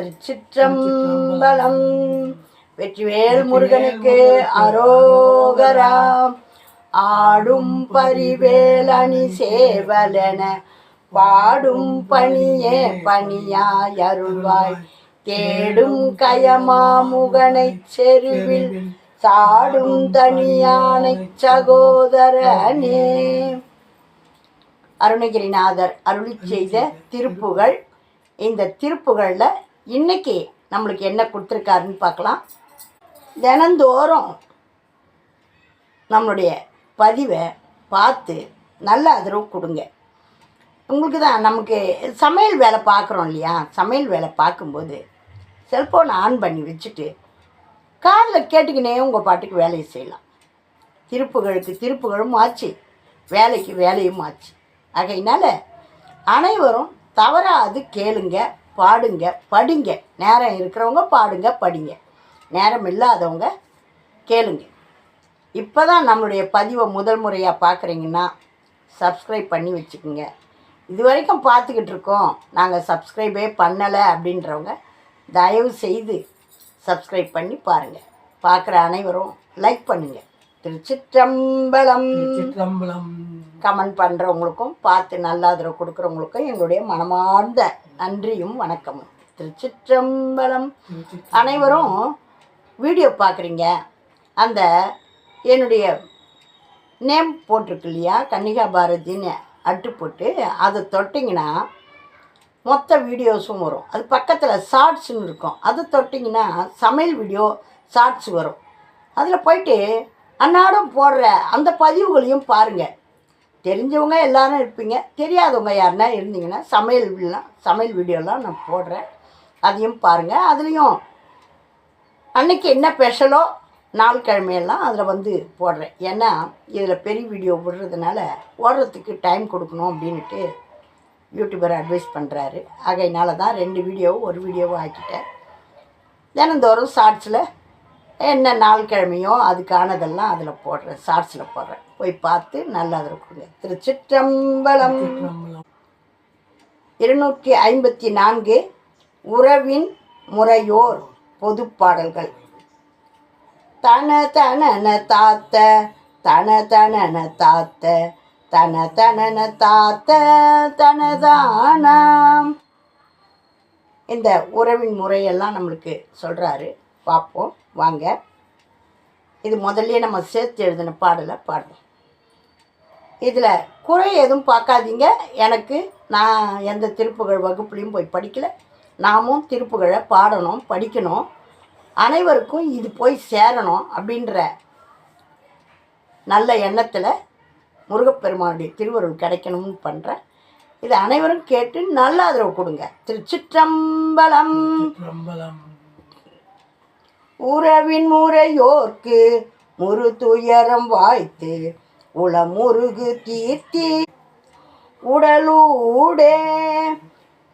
திருச்சிற்றம்பலம். வெற்றிவேல் முருகனுக்கு அரோகராம் ஆடும் பரிவேலணி சேவலென பாடும் பணியே பணியாய் அருள்வாய் தேடும் கயமாமுகனைச் செருவில் சாடும் தனியானை சகோதரனே. அருணகிரிநாதர் அருளி செய்த திருப்புகழ் இந்த திருப்புகழில் இன்றைக்கி நம்மளுக்கு என்ன கொடுத்துருக்காருன்னு பார்க்கலாம். தினந்தோறும் நம்மளுடைய பதிவை பார்த்து நல்ல ஆதரவு கொடுங்க. உங்களுக்கு தான் நமக்கு சமையல் வேலை பார்க்குறோம் இல்லையா? சமையல் வேலை பார்க்கும்போது செல்ஃபோனை ஆன் பண்ணி வச்சுட்டு காதில் கேட்டுக்கினே உங்கள் பாட்டுக்கு வேலையை செய்யலாம். திருப்புகளுக்கு திருப்புகளும் ஆச்சு. வேலைக்கு வேலையும் ஆச்சு. ஆகையினால அனைவரும் தவறாது கேளுங்க. பாடுங்க படிங்க. நேரம் இருக்கிறவங்க பாடுங்க படிங்க. நேரம் இல்லாதவங்க கேளுங்க. இப்போ தான் நம்மளுடைய பதிவை முதல் முறையாக பார்க்குறீங்கன்னா சப்ஸ்கிரைப் பண்ணி வச்சுக்கோங்க. இது வரைக்கும் பார்த்துக்கிட்டு இருக்கோம். நாங்கள் சப்ஸ்கிரைபே பண்ணலை அப்படின்றவங்க தயவு செய்து சப்ஸ்கிரைப் பண்ணி பாருங்கள் பார்க்குற அனைவரும் லைக் பண்ணுங்கள் திருச்சிற்றம்பலம். திருச்சிற்றம்பலம். கமெண்ட் பண்ணுறவங்களுக்கும் பார்த்து நல்ல ஆதரவு கொடுக்குறவங்களுக்கும் எங்களுடைய மனமார்ந்த நன்றியும் வணக்கமும். திருச்சிற்றம்பலம். அனைவரும் வீடியோ பார்க்குறீங்க அந்த என்னுடைய நேம் போட்டிருக்கு இல்லையா? கன்னிகா பாரதின்னு அட்டு போட்டு அதை தொட்டிங்கன்னா மொத்த வீடியோஸும் வரும். அது பக்கத்தில் ஷார்ட்ஸ்னு இருக்கும். அது தொட்டிங்கன்னா சமையல் வீடியோ ஷார்ட்ஸ் வரும். அதில் போயிட்டு அன்னாடம் போடுற அந்த பதிவுகளையும் பாருங்கள் தெரிஞ்சவங்க எல்லாரும் இருப்பீங்க. தெரியாதவங்க யாருன்னா இருந்தீங்கன்னா சமையல் சமையல் வீடியோலாம் நான் போடுறேன். அதையும் பாருங்கள் அதுலேயும் அன்றைக்கி என்ன ஸ்பெஷலோ நாள் கிழமையெல்லாம் அதில் வந்து போடுறேன். ஏன்னா இதில் பெரிய வீடியோ விடுறதுனால ஓடுறதுக்கு டைம் கொடுக்கணும் அப்படின்ட்டு யூடியூபர் அட்வைஸ் பண்ணுறாரு ஆகையினால தான் ரெண்டு வீடியோவும் ஒரு வீடியோவும் ஆக்கிட்டேன். தினந்தோறும் ஷார்ட்ஸில் என்ன நாள் கிழமையோ அதுக்கானதெல்லாம் அதில் போடுறேன் ஷார்ட்ஸில் போடுறேன். போய் பார்த்து நல்லா கொடுங்க. திருச்சிற்றம்பலம். சிற்றம்பலம் இருநூற்றி ஐம்பத்தி நான்கு உறவின் முறையோர் பொது பாடல்கள் தன தனன தாத்த தன தனன தாத்த தன தனன தாத்த தனதானாம். இந்த உறவின் முறையெல்லாம் நம்மளுக்கு சொல்கிறாரு பார்ப்போம். வாங்க. இது முதல்லயே நம்ம சேர்த்து எழுதின பாடலை பாடுவோம். இதில் குறை எதுவும் பார்க்காதீங்க. எனக்கு நான் எந்த திருப்புகழ் வகுப்புலையும் போய் படிக்கலை. நாமும் திருப்புகழை பாடணும் படிக்கணும். அனைவருக்கும் இது போய் சேரணும் அப்படின்ற நல்ல எண்ணத்தில் முருகப்பெருமானுடைய திருவருள் கிடைக்கணும்னு பண்ணுறேன் இது அனைவரும் கேட்டு நல்ல ஆதரவு கொடுங்க. திருச்சிற்றம்பலம். சிற்றம்பலம் உறவின் முறையோர்க்கு முரு துயரம் வாய்த்து உளமுருகு தீர்த்தி உடலூடே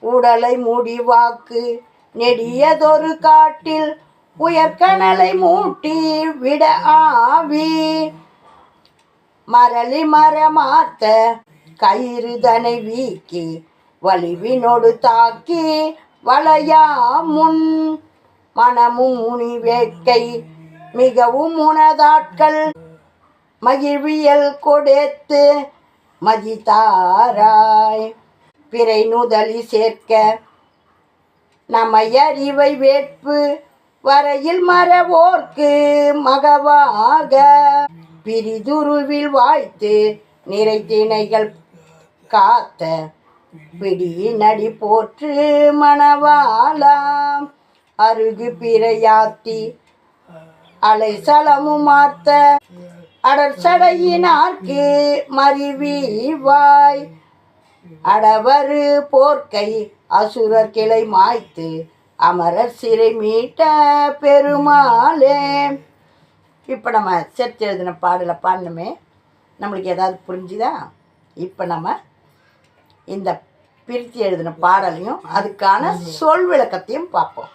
உடலை முடிவாக்கு நெடியதொரு காட்டில் உயர்கணலை மூட்டி விட ஆவி. மரளி மரமாத்த கயிறுதனை வீக்கி வலிவினோடு தாக்கி வளையா முன் மனமும் முனி வேட்கை மிகவும் உனதாட்கள். மகிழ்வியல் கொடுத்து மதித்தாராய் பிறை நுதலி சேர்க்க நமையறிவை வேட்பு வரையில் மறவோர்க்கு மகவாக. பிரிதுருவில் வாய்த்து நிறைத்திணைகள் காத்த பிடி நடி போற்று மணவாலாம் அருகு பிறையாத்தி. அலை சலமும் மார்த்த. அடர் சடையினார்க்கு மறிவீவாய் அடவரு போர்க்கை அசுரர் கிளை மாய்த்து. அமரர் சிறை மீட்ட பெருமாளே. இப்போ நம்ம சேர்த்து எழுதின பாடலை பாடணுமே. நம்மளுக்கு ஏதாவது புரிஞ்சுதா? இப்போ நம்ம இந்த பிரித்து எழுதின பாடலையும் அதுக்கான சொல் விளக்கத்தையும் பார்ப்போம்.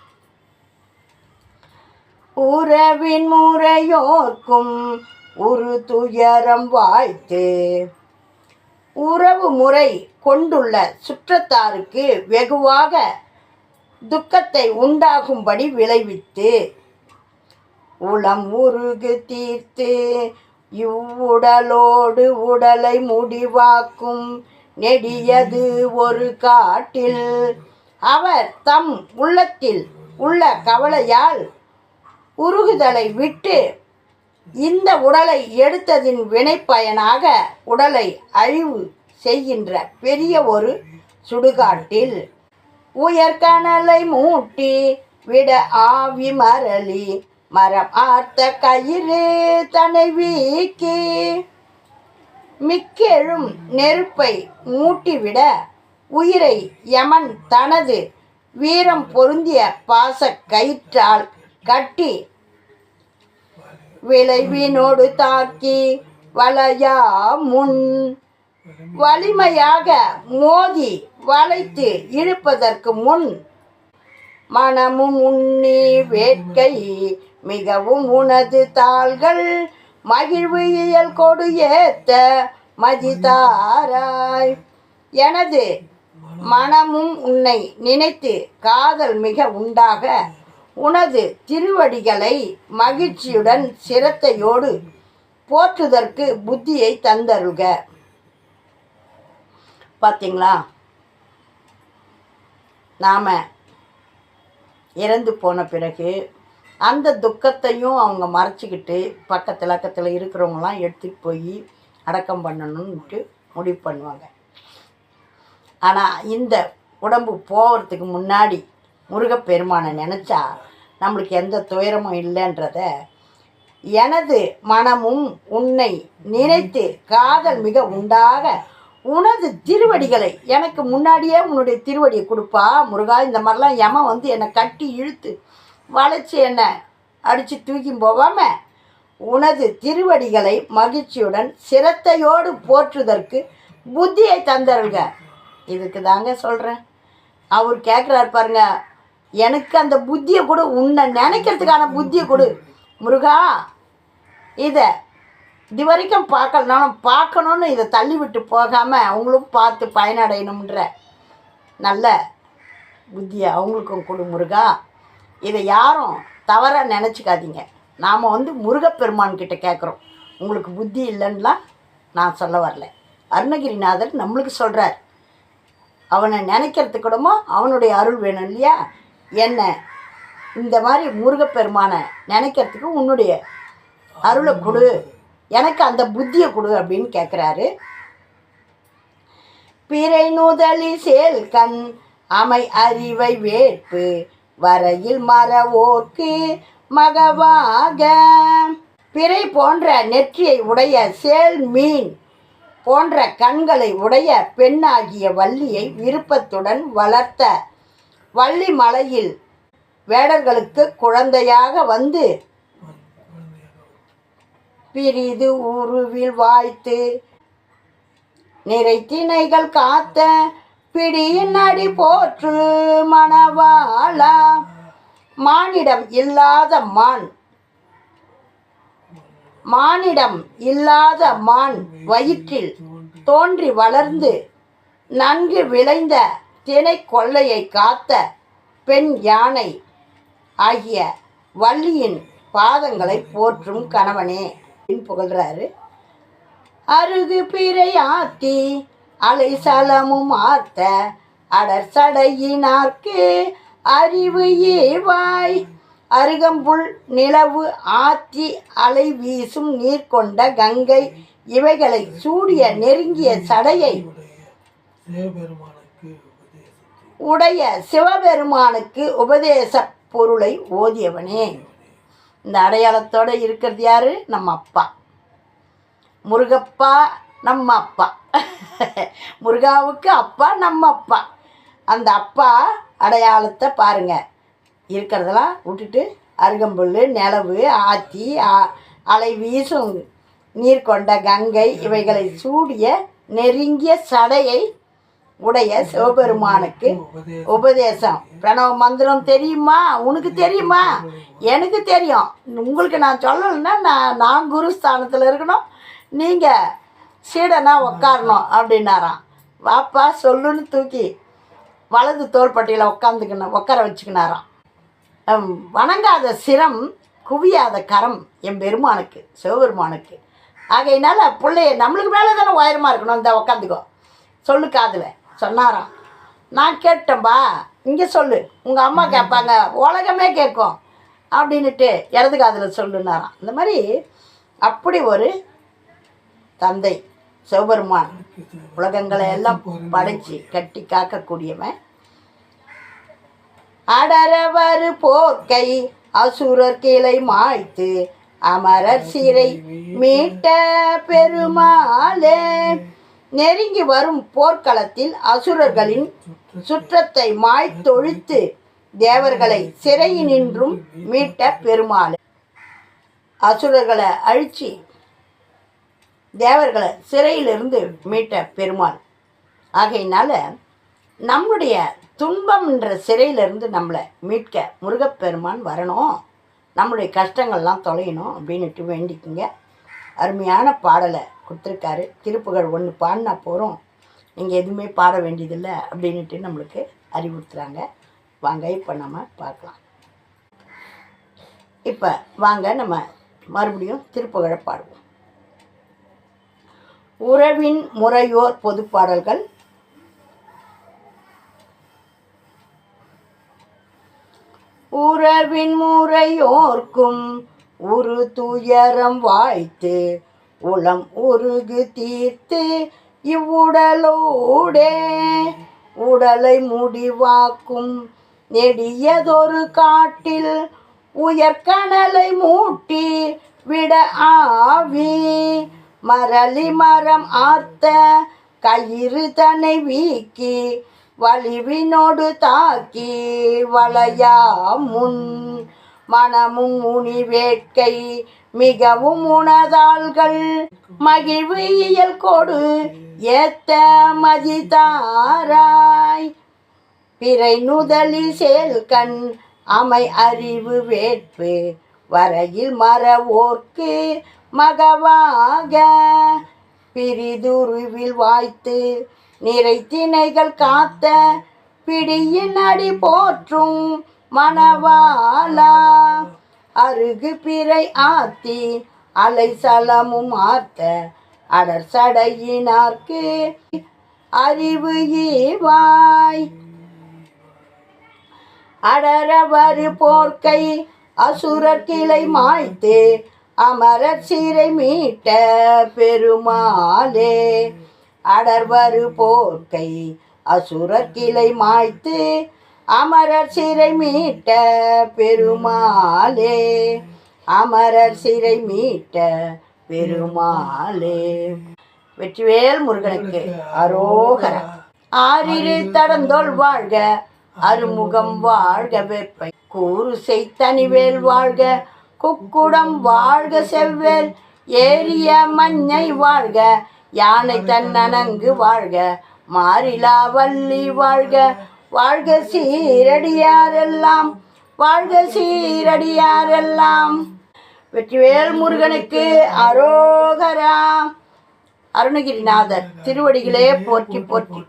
உறவின் முறையோர்க்கும் ஒரு துயரம் வாய்த்து. உறவு முறை கொண்டுள்ள சுற்றத்தாருக்கு வெகுவாக துக்கத்தை உண்டாகும்படி விளைவித்து. உளம் உருகு தீர்த்து. இவ்வுடலோடு உடலை முடிவாக்கும் நெடியது ஒரு காட்டில். அவர் தம் உள்ளத்தில் உள்ள கவலையால் உருகுதலை விட்டு இந்த உடலை எடுத்ததின் வினைப்பயனாக உடலை அழிவு செய்கின்ற பெரிய ஒரு சுடுகாட்டில். உயர்கனலை மூட்டி விட ஆவி மரளி மரம் ஆர்த்த கயிறு தனை வீக்கி. மிக்கெழும் நெருப்பை மூட்டிவிட உயிரை யமன் தனது வீரம் பொருந்திய பாச கயிற்றால் கட்டி விளைவினோடு தாக்கி வளையா முன். வலிமையாக மோதி வளைத்து இழுப்பதற்கு முன். மனமும் உண்ணி வேட்கை மிகவும் உனது தாள்கள் மகிழ்வு இயல் கொடு ஏத்த மதிதாராய். எனது மனமும் உன்னை நினைத்து காதல் மிக உண்டாக உனது திருவடிகளை மகிழ்ச்சியுடன் சிரத்தையோடு போற்றுதற்கு புத்தியை தந்தருக. பார்த்தீங்களா நாம் இறந்து போன பிறகு அந்த துக்கத்தையும் அவங்க மறைச்சிக்கிட்டு பக்கத்தில் அக்கத்தில் இருக்கிறவங்களாம் எடுத்துகிட்டு போய் அடக்கம் பண்ணணும்னுட்டு முடிவு பண்ணுவாங்க. ஆனால் இந்த உடம்பு போகிறதுக்கு முன்னாடி முருகப்பெருமானை நினச்சா நம்மளுக்கு எந்த துயரமும் இல்லைன்றத எனது மனமும் உன்னை நினைத்து காதல் மிக உண்டாக உனது திருவடிகளை எனக்கு முன்னாடியே உன்னுடைய திருவடியை கொடுப்பா முருகா. இந்த மாதிரிலாம் யமன் வந்து என்னை கட்டி இழுத்து வளைச்சி என்னை அடித்து தூக்கி போகாம உனது திருவடிகளை மகிழ்ச்சியுடன் சிரத்தையோடு போற்றுதற்கு புத்தியை தந்தருங்க இதுக்கு தாங்க சொல்கிறேன் அவர் கேட்குறாரு பாருங்க எனக்கு அந்த புத்தியை கொடு உன்னை நினைக்கிறதுக்கான புத்தியை கொடு. முருகா இதை இது வரைக்கும் பார்க்கலனாலும் பார்க்கணுன்னு இதை தள்ளி விட்டு போகாமல் அவங்களும் பார்த்து பயனடையணுன்ற நல்ல புத்தியை அவங்களுக்கும் கொடு முருகா. இதை யாரும் தவறாக நினச்சிக்காதீங்க. நாம் வந்து முருகப்பெருமான்கிட்ட கேட்குறோம் உங்களுக்கு புத்தி இல்லைன்னுலாம் நான் சொல்ல வரல. அருணகிரிநாதர் நம்மளுக்கு சொல்கிறார் அவனை நினைக்கிறதுக்கு கூடமோ அவனுடைய அருள் வேணும் இல்லையா? என்ன? இந்த மாதிரி முருகப்பெருமானை நினைக்கிறதுக்கு உன்னுடைய அருளை கொடு. எனக்கு அந்த புத்தியை கொடு அப்படின்னு கேட்குறாரு பிறை நுதலி சேல் கண் அமை அறிவை வேட்பு வரையில் மறவோர்க்கு மகவாக. பிறை போன்ற நெற்றியை உடைய சேல் மீன் போன்ற கண்களை உடைய பெண்ணாகிய வள்ளியை விருப்பத்துடன் வளர்த்த வள்ளி மலையில் வேடர்களுக்கு குழந்தையாக வந்து பிரிது உருவில் வாய்த்து நிறைத்தினைகள் காத்த பிடியின் அடி போற்று மணவாளா. மானிடம் இல்லாத மான் மானிடம் இல்லாத மான் வயிற்றில் தோன்றி வளர்ந்து நன்கு விளைந்த தினை கொள்ளையை காத்த பெண் யானை ஆகிய வள்ளியின் பாதங்களை போற்றும் கணவனே அப்படின்னு புகழ்றாரு. அருகு பிறை ஆத்தி அலை சலமும் ஆர்த்த அடர் சடையினார்க்கு அறிவு ஏவாய். அருகம்புல் நிலவு ஆத்தி அலை வீசும் நீர் கொண்ட கங்கை இவைகளை சூடிய நெருங்கிய சடையை உடைய சிவபெருமானுக்கு உபதேச பொருளை ஓதியவனே. இந்த அடையாளத்தோட இருக்கிறது யார்? நம்ம அப்பா. முருகப்பா நம்ம அப்பா. முருகாவுக்கு அப்பா நம்ம அப்பா. அந்த அப்பா அடையாளத்தை பாருங்கள் இருக்கிறதெல்லாம் விட்டுட்டு அருகம்புல் நிலவு ஆத்தி அலை வீசும். நீர் கொண்ட கங்கை இவைகளை சூடிய நெருங்கிய சடையை உடைய சிவபெருமானுக்கு உபதேசம். பிரணவ மந்திரம் தெரியுமா? உனக்கு தெரியுமா? எனக்கு தெரியும். உங்களுக்கு நான் சொல்லலைன்னா நான் நான் குருஸ்தானத்தில் இருக்கணும். நீங்கள் சீடனா உக்காரணும் அப்படின்னாராம். வாப்பா சொல்லுன்னு தூக்கி வலது தோள்பட்டையில் உட்காந்துக்கணும் உட்கார வச்சுக்கினாராம். வணங்காத சிரம் குவியாத கரம் என் பெருமானுக்கு சிவபெருமானுக்கு. ஆகையினால பிள்ளைய நம்மளுக்கு மேலே தானே உயரமாக இருக்கணும். இந்த உட்காந்துக்கோ சொல்லு காதில். சொன்னாராம் நான் கேட்டேன்பா. இங்கே சொல்லு. உங்கள் அம்மா கேட்பாங்க. உலகமே கேட்கும். அப்படின்னுட்டு இடது காதில் சொல்லுனாராம் இந்த மாதிரி அப்படி ஒரு தந்தை சிவபெருமான் உலகங்களை எல்லாம் படைச்சி கட்டி காக்கக்கூடியவன். அடரவர் போர்க்கை அசுரர் கீழே மாய்த்து அமரர் சிறை மீட்ட பெருமாளே. நெருங்கி வரும் போர்க்களத்தில் அசுரர்களின் சுற்றத்தை மாய்த்தொழித்து தேவர்களை சிறையினின்றும் மீட்ட பெருமாள். அசுரர்களை அழித்து தேவர்களை சிறையிலிருந்து மீட்ட பெருமாள். ஆகையினால நம்முடைய துன்பம்ன்ற சிறையிலிருந்து நம்மளை மீட்க முருகப்பெருமான் வரணும். நம்முடைய கஷ்டங்கள்லாம் தொலையணும் அப்படின்னுட்டு வேண்டிக்குங்க. அருமையான பாடலை கொடுத்துருக்காரு. திருப்புகள் ஒன்று பாடினா போகிறோம் நீங்கள் எதுவுமே பாட வேண்டியதில்லை அப்படின்ட்டு நம்மளுக்கு அறிவுறுத்துகிறாங்க வாங்க இப்போ நம்ம பார்க்கலாம். இப்போ வாங்க நம்ம மறுபடியும் திருப்புகழை பாடுவோம். உறவின் முறையோர் பொதுப்பாடல்கள். உறவின் முறையோர்க்கும் உரு துயரம் வாய்த்து உளம் உருகு தீர்த்து இவ்வுடலோடே. உடலை முடிவாக்கும் நெடியதொரு காட்டில் உயர்கனலை மூட்டி விட ஆவி. மரளி மரம் ஆர்த்த கயிறு தன்னை வீக்கி வலிவினோடு தாக்கி வளையா முன் மனமும் முனி வேட்கை மிகவும் உணதாள்கள். மகிழ்வு இயல் கொடு ஏத்த மதிதாராய். பிறை நுதலி செயல்கண் அமை அறிவு வேட்பு வரையில் மரவோர்க்கு மகவாக. பிரிதுருவில் வாய்த்து நிறை திணைகள் காத்த பிடியின் அடி போற்றும் மணவாளா. அருகு பிறை ஆத்தி அலை சலமும் ஆர்த்த அடர் சடையினார்க்கு அறிவு ஈவாய். அடரவரு போர்க்கை அசுரர் கிளை மாய்த்து அமரர் சீரை மீட்ட பெருமாளே. அடர்வரு போர்க்கை அசுரர் கிளை மாய்த்து அமரர் சிறை மீட்ட பெருமாளே. அமரர் சிறை மீட்ட பெருமாளே. வெற்றிவேல் முருகனுக்கு அரோகர. ஆறிரு தடந்தோல் வாழ்க அருமுகம் வாழ்க வெப்பை. கூறு செய்தனிவேல் வாழ்க குக்குடம் வாழ்க செவ்வேல். ஏரிய மஞ்சை வாழ்க யானை தன்னனங்கு வாழ்க மாறிலா வள்ளி வாழ்க வாழ்க சீரடியாரெல்லாம் வாழ்க சீரடியாரெல்லாம். வெற்றிவேல் முருகனுக்கு அரோகரா. அருணகிரிநாதர் திருவடிகளே போற்றி போற்றி.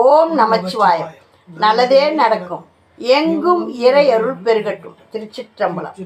ஓம் நமச்சிவாயம் நல்லதே நடக்கும். எங்கும் இறை அருள் பெருகட்டும். திருச்சிற்றம்பலம்.